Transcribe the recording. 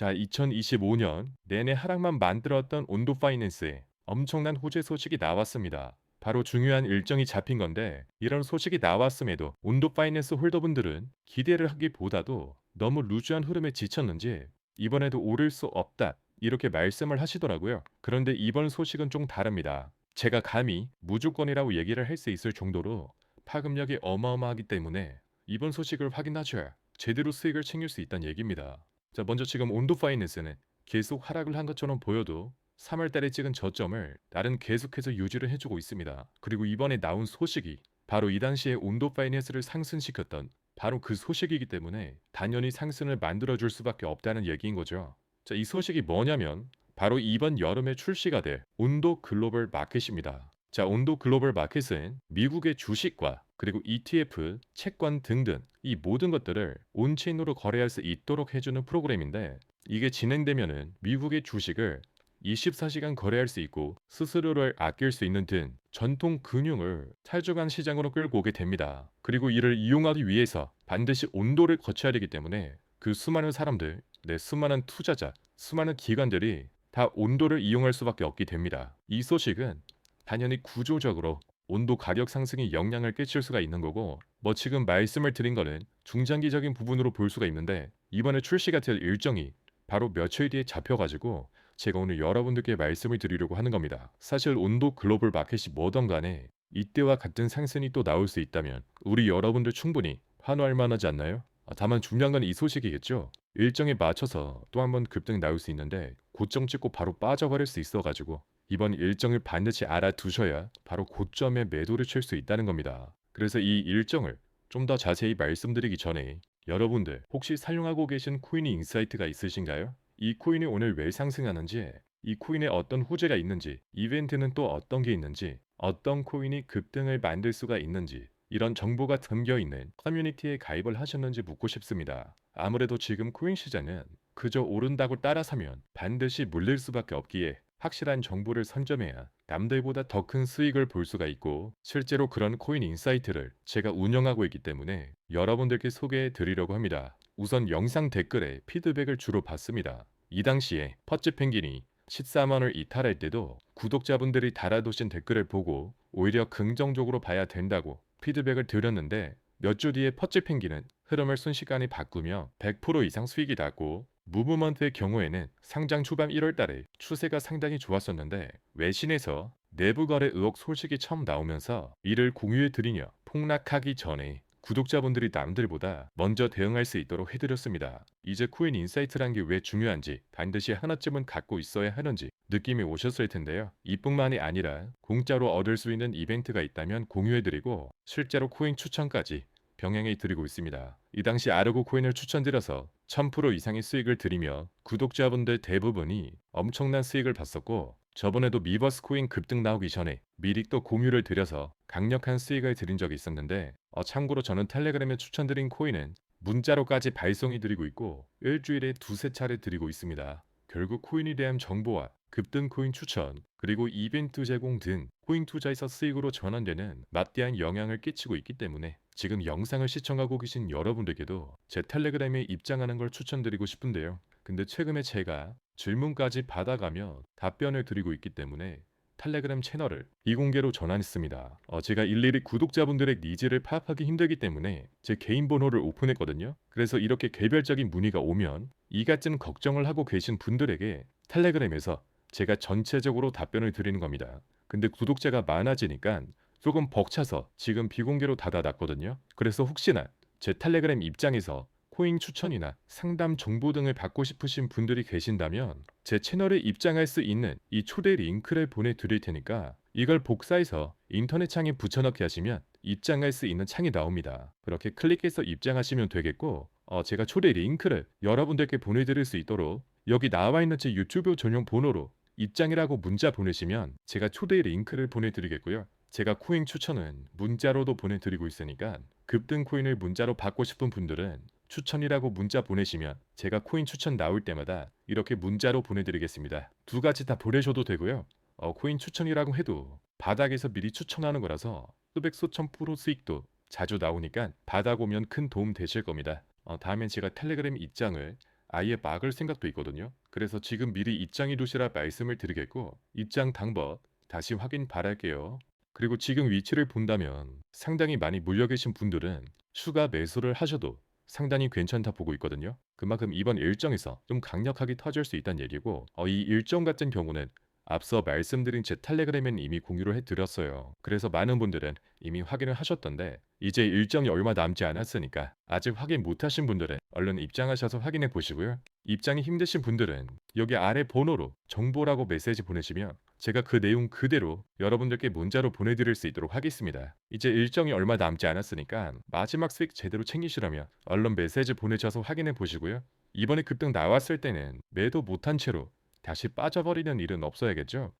자, 2025년 내내 하락만 만들었던 온도 파이낸스에 엄청난 호재 소식이 나왔습니다. 바로 중요한 일정이 잡힌 건데 이런 소식이 나왔음에도 온도 파이낸스 홀더분들은 기대를 하기보다도 너무 루즈한 흐름에 지쳤는지 이번에도 오를 수 없다 이렇게 말씀을 하시더라고요. 그런데 이번 소식은 좀 다릅니다. 제가 감히 무조건이라고 얘기를 할 수 있을 정도로 파급력이 어마어마하기 때문에 이번 소식을 확인하셔야 제대로 수익을 챙길 수 있다는 얘기입니다. 자, 먼저 지금 온도 파이낸스는 계속 하락을 한 것처럼 보여도 3월 달에 찍은 저점을 나름 계속해서 유지를 해주고 있습니다. 그리고 이번에 나온 소식이 바로 이 당시에 온도 파이낸스를 상승시켰던 바로 그 소식이기 때문에 단연히 상승을 만들어줄 수밖에 없다는 얘기인 거죠. 자, 이 소식이 뭐냐면 바로 이번 여름에 출시가 될 온도 글로벌 마켓입니다. 자, 온도 글로벌 마켓은 미국의 주식과 그리고 ETF, 채권 등등 이 모든 것들을 온체인으로 거래할 수 있도록 해주는 프로그램인데 이게 진행되면은 미국의 주식을 24시간 거래할 수 있고 수수료를 아낄 수 있는 등 전통 금융을 탈중한 시장으로 끌고 오게 됩니다. 그리고 이를 이용하기 위해서 반드시 온도를 거쳐야 되기 때문에 그 수많은 사람들, 내 수많은 투자자, 수많은 기관들이 다 온도를 이용할 수밖에 없게 됩니다. 이 소식은 당연히 구조적으로 온도 가격 상승에 영향을 끼칠 수가 있는 거고 뭐 지금 말씀을 드린 거는 중장기적인 부분으로 볼 수가 있는데 이번에 출시가 될 일정이 바로 며칠 뒤에 잡혀가지고 제가 오늘 여러분들께 말씀을 드리려고 하는 겁니다. 사실 온도 글로벌 마켓이 뭐던 간에 이때와 같은 상승이 또 나올 수 있다면 우리 여러분들 충분히 환호할 만하지 않나요? 아, 다만 중요한 건 이 소식이겠죠. 일정에 맞춰서 또 한번 급등 나올 수 있는데 고점 찍고 바로 빠져버릴 수 있어가지고 이번 일정을 반드시 알아두셔야 바로 고점에 매도를 칠 수 있다는 겁니다. 그래서 이 일정을 좀 더 자세히 말씀드리기 전에 여러분들 혹시 사용하고 계신 코인이 인사이트가 있으신가요? 이 코인이 오늘 왜 상승하는지, 이 코인에 어떤 호재가 있는지, 이벤트는 또 어떤 게 있는지, 어떤 코인이 급등을 만들 수가 있는지 이런 정보가 담겨 있는 커뮤니티에 가입을 하셨는지 묻고 싶습니다. 아무래도 지금 코인 시장은 그저 오른다고 따라 사면 반드시 물릴 수밖에 없기에 확실한 정보를 선점해야 남들보다 더 큰 수익을 볼 수가 있고 실제로 그런 코인 인사이트를 제가 운영하고 있기 때문에 여러분들께 소개해 드리려고 합니다. 우선 영상 댓글에 피드백을 주로 받습니다. 이 당시에 퍼츠 펭귄이 14만을 이탈할 때도 구독자분들이 달아두신 댓글을 보고 오히려 긍정적으로 봐야 된다고 피드백을 드렸는데 몇 주 뒤에 퍼츠 펭귄은 흐름을 순식간에 바꾸며 100% 이상 수익이 났고 무브먼트의 경우에는 상장 초반 1월 달에 추세가 상당히 좋았었는데 외신에서 내부 거래 의혹 소식이 처음 나오면서 이를 공유해 드리며 폭락하기 전에 구독자분들이 남들보다 먼저 대응할 수 있도록 해드렸습니다. 이제 코인 인사이트란 게 왜 중요한지 반드시 하나쯤은 갖고 있어야 하는지 느낌이 오셨을 텐데요. 이뿐만이 아니라 공짜로 얻을 수 있는 이벤트가 있다면 공유해드리고 실제로 코인 추천까지 병행해 드리고 있습니다. 이 당시 아르고 코인을 추천드려서 1000% 이상의 수익을 드리며 구독자분들 대부분이 엄청난 수익을 봤었고 저번에도 미버스 코인 급등 나오기 전에 미리 또 공유를 드려서 강력한 수익을 드린 적이 있었는데 어, 참고로 저는 텔레그램에 추천드린 코인은 문자로까지 발송해 드리고 있고 일주일에 두세 차례 드리고 있습니다. 결국 코인에 대한 정보와 급등 코인 추천, 그리고 이벤트 제공 등 코인 투자에서 수익으로 전환되는 막대한 영향을 끼치고 있기 때문에 지금 영상을 시청하고 계신 여러분들께도 제 텔레그램에 입장하는 걸 추천드리고 싶은데요. 근데 최근에 제가 질문까지 받아가며 답변을 드리고 있기 때문에 텔레그램 채널을 비공개로 전환했습니다. 어, 제가 일일이 구독자분들의 니즈를 파악하기 힘들기 때문에 제 개인 번호를 오픈했거든요. 그래서 이렇게 개별적인 문의가 오면 이 같은 걱정을 하고 계신 분들에게 텔레그램에서 제가 전체적으로 답변을 드리는 겁니다. 근데 구독자가 많아지니까 조금 벅차서 지금 비공개로 닫아놨거든요. 그래서 혹시나 제 텔레그램 입장에서 코인 추천이나 상담 정보 등을 받고 싶으신 분들이 계신다면 제 채널에 입장할 수 있는 이 초대 링크를 보내드릴 테니까 이걸 복사해서 인터넷 창에 붙여넣기 하시면 입장할 수 있는 창이 나옵니다. 그렇게 클릭해서 입장하시면 되겠고 어, 제가 초대 링크를 여러분들께 보내드릴 수 있도록 여기 나와 있는 제 유튜브 전용 번호로 입장이라고 문자 보내시면 제가 초대 링크를 보내드리겠고요. 제가 코인 추천은 문자로도 보내드리고 있으니까 급등 코인을 문자로 받고 싶은 분들은 추천이라고 문자 보내시면 제가 코인 추천 나올 때마다 이렇게 문자로 보내드리겠습니다. 두 가지 다 보내셔도 되고요. 어, 코인 추천이라고 해도 바닥에서 미리 추천하는 거라서 수백 수천 프로 수익도 자주 나오니까 바닥 오면 큰 도움 되실 겁니다. 어, 다음엔 제가 텔레그램 입장을 아예 막을 생각도 있거든요. 그래서 지금 미리 입장이 도시라 말씀을 드리겠고 입장 방법 다시 확인 바랄게요. 그리고 지금 위치를 본다면 상당히 많이 몰려 계신 분들은 추가 매수를 하셔도 상당히 괜찮다 보고 있거든요. 그만큼 이번 일정에서 좀 강력하게 터질 수 있다는 얘기고 어, 이 일정 같은 경우는 앞서 말씀드린 제 텔레그램엔 이미 공유를 해드렸어요. 그래서 많은 분들은 이미 확인을 하셨던데 이제 일정이 얼마 남지 않았으니까 아직 확인 못하신 분들은 얼른 입장하셔서 확인해 보시고요. 입장이 힘드신 분들은 여기 아래 번호로 정보라고 메시지 보내시면 제가 그 내용 그대로 여러분들께 문자로 보내드릴 수 있도록 하겠습니다. 이제 일정이 얼마 남지 않았으니까 마지막 수익 제대로 챙기시려면 얼른 메시지 보내셔서 확인해 보시고요. 이번에 급등 나왔을 때는 매도 못한 채로 다시 빠져버리는 일은 없어야겠죠.